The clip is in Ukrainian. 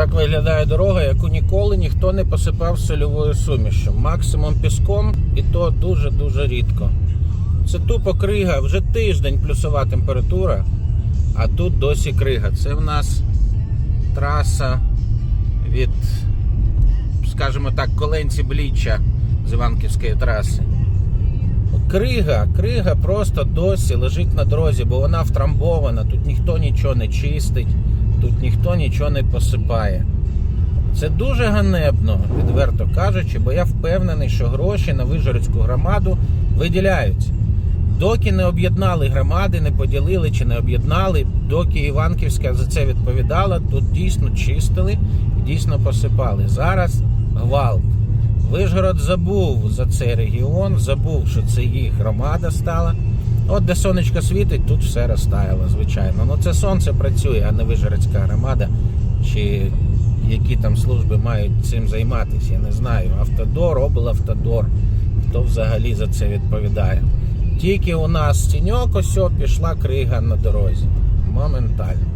Так виглядає дорога, яку ніколи ніхто не посипав сольовою сумішю. Максимум піском, і то дуже-дуже рідко. Це тупо крига, вже тиждень плюсова температура, а тут досі крига. Це в нас траса від, скажімо так, коленці Бліччя з Іванківської траси. Крига, крига просто досі лежить на дорозі, бо вона втрамбована, тут ніхто нічого не чистить, тут ніхто нічого не посипає. Це дуже ганебно, відверто кажучи, бо я впевнений, що гроші на Вижгородську громаду виділяються. Доки не об'єднали громади, не поділили чи не об'єднали, доки Іванківська за це відповідала, тут дійсно чистили і дійсно посипали. Зараз гвалт. Вишгород забув за цей регіон, забув, що це їх громада стала. От де сонечко світить, тут все розтаяло, звичайно. Ну це сонце працює, а не Вижерецька громада. Чи які там служби мають цим займатися, я не знаю. Автодор, облавтодор, хто взагалі за це відповідає. Тільки у нас тіньок ось пішла крига на дорозі. Моментально.